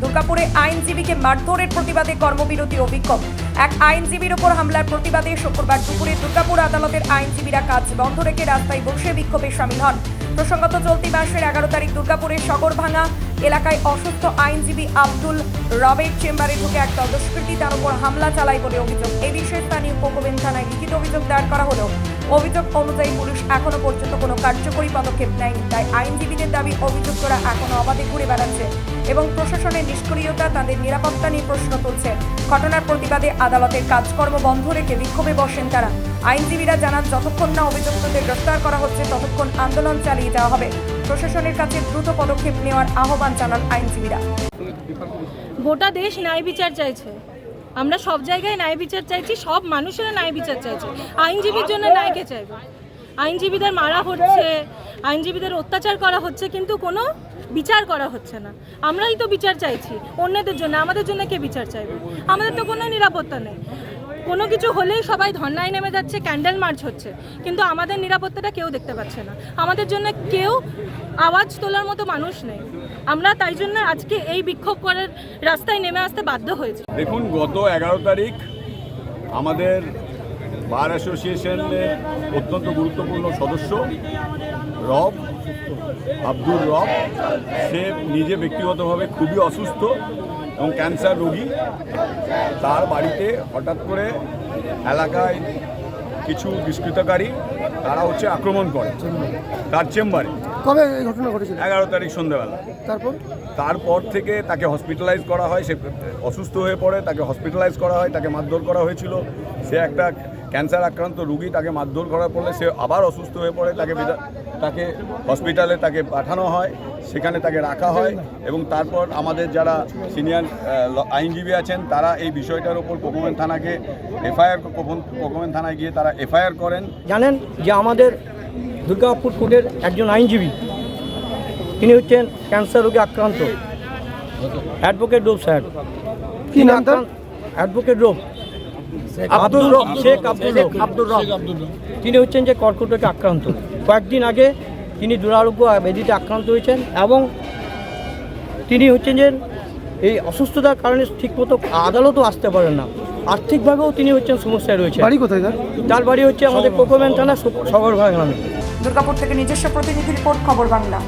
দুর্গাপুরে আইনজীবীকে মারধরের প্রতিবাদে কর্মবিরতি বিক্ষোভ এক আইনজীবীর ওপর হামলার প্রতিবাদে শুক্রবার দুপুরে দুর্গাপুর আদালতের আইনজীবীরা কাজ বন্ধ রেখে রাস্তায় বসে বিক্ষোভে সামিল হন। প্রসঙ্গত চলতি মাসের এগারো তারিখ দুর্গাপুরের সগরভাঙা এলাকায় অসুস্থ আইনজীবী আব্দুল রবের চেম্বারে ঢুকে এক দুষ্কৃতী তার উপর হামলা চালায় বলে অভিযোগ। এ বিষয়ে স্থানীয় কোকোবেন থানায় লিখিত অভিযোগ দায়ের করা হলেও অভিযোগ অনুযায়ী পুলিশ এখনও পর্যন্ত কোনো কার্যকরী পদক্ষেপ নেয়নি। তাই আইনজীবীদের দাবি, অভিযুক্তরা এখনও অবাধে ঘুরে বেড়াচ্ছে এবং প্রশাসনের নিষ্ক্রিয়তা তাদের নিরাপত্তা নিয়ে প্রশ্ন তুলছে। ঘটনার প্রতিবাদে আদালতের কাজকর্ম বন্ধ রেখে বিক্ষোভে বসেন তারা। আইনজীবীরা জানান, যতক্ষণ না অভিযুক্তদের গ্রেফতার করা হচ্ছে, ততক্ষণ আন্দোলন চালিয়ে যাওয়া হবে। প্রশাসনের কাছে দ্রুত পদক্ষেপ নেওয়ার আহ্বান জানান আইনজীবীরা। গোটা দেশ ন্যায় বিচার চাইছে। আমরা সব জায়গায় ন্যায় বিচার চাইছি, সব মানুষেরা ন্যায় বিচার চাইছে। আইনজীবীর জন্য ন্যায়কে চাইবে। আইনজীবীদের মারা হচ্ছে, আইনজীবীদের অত্যাচার করা হচ্ছে, কিন্তু কোনো বিচার করা হচ্ছে না। আমরাই তো বিচার চাইছি, অন্যদের জন্য, আমাদের জন্য কে বিচার চাইবে? আমাদের তো কোনো নিরাপত্তা নেই। কোনো কিছু হলেই সবাই ধর্নায় নেমে যাচ্ছে, ক্যান্ডেল মার্চ হচ্ছে, কিন্তু আমাদের নিরাপত্তাটা কেউ দেখতে পাচ্ছে না। আমাদের জন্য কেউ আওয়াজ তোলার মতো মানুষ নেই। আমরা তাই জন্য আজকে এই বিক্ষোভ করার রাস্তায় নেমে আসতে বাধ্য হয়েছি। দেখুন, গত এগারো তারিখ আমাদের বার অ্যাসোসিয়েশনের অত্যন্ত গুরুত্বপূর্ণ সদস্য রব আব্দুর রব। সে নিজে ব্যক্তিগতভাবে খুবই অসুস্থ এবং ক্যান্সার রোগী। তার বাড়িতে হঠাৎ করে এলাকায় কিছু দুষ্কৃতকারী তারা হচ্ছে আক্রমণ করে তার চেম্বারে। কবে এই ঘটনা ঘটেছিল? এগারো তারিখ সন্ধ্যেবেলা। তারপর? তারপর থেকে তাকে হসপিটালাইজ করা হয়। সে অসুস্থ হয়ে পড়ে তাকে হসপিটালাইজ করা হয় তাকে মারধর করা হয়েছিল। সে একটা ক্যান্সার আক্রান্ত রুগী তাকে মারধর করার ফলে সে আবার অসুস্থ হয়ে পড়ে তাকে তাকে হসপিটালে তাকে পাঠানো হয় সেখানে তাকে রাখা হয় এবং তারপর আমাদের যারা সিনিয়র আইনজীবী আছেন তারা এই বিষয়টার উপর কোকোমেন থানাকে এফআইআর কোকোমেন থানায় গিয়ে তারা এফআইআর করেন। জানেন যে আমাদের দুর্গাপুর কোর্টের একজন আইনজীবী তিনি হচ্ছেন ক্যান্সার রোগে আক্রান্ত। অ্যাডভোকেট রোগ স্যার। কি নাম তার? অ্যাডভোকেট রোগ আব্দুল রব শেখ আব্দুল রব। আব্দুল রব। তিনি হচ্ছেন যে কর্কট রোগে আক্রান্ত। কয়েকদিন আগে তিনি দুরারোগ্য ব্যাধিতে আক্রান্ত হয়েছেন এবং তিনি হচ্ছেন যে এই অসুস্থতার কারণে ঠিকমতো আদালতও আসতে পারেন না। আর্থিকভাবেও তিনি হচ্ছেন সমস্যায় রয়েছে বাড়ি কোথায় তার? তার বাড়ি হচ্ছে আমাদের কোকোম্যান থানা সগরভাগ নামে দুর্গাপুর থেকে নিজস্ব প্রতিনিধি রিপোর্ট খবর বাংলা।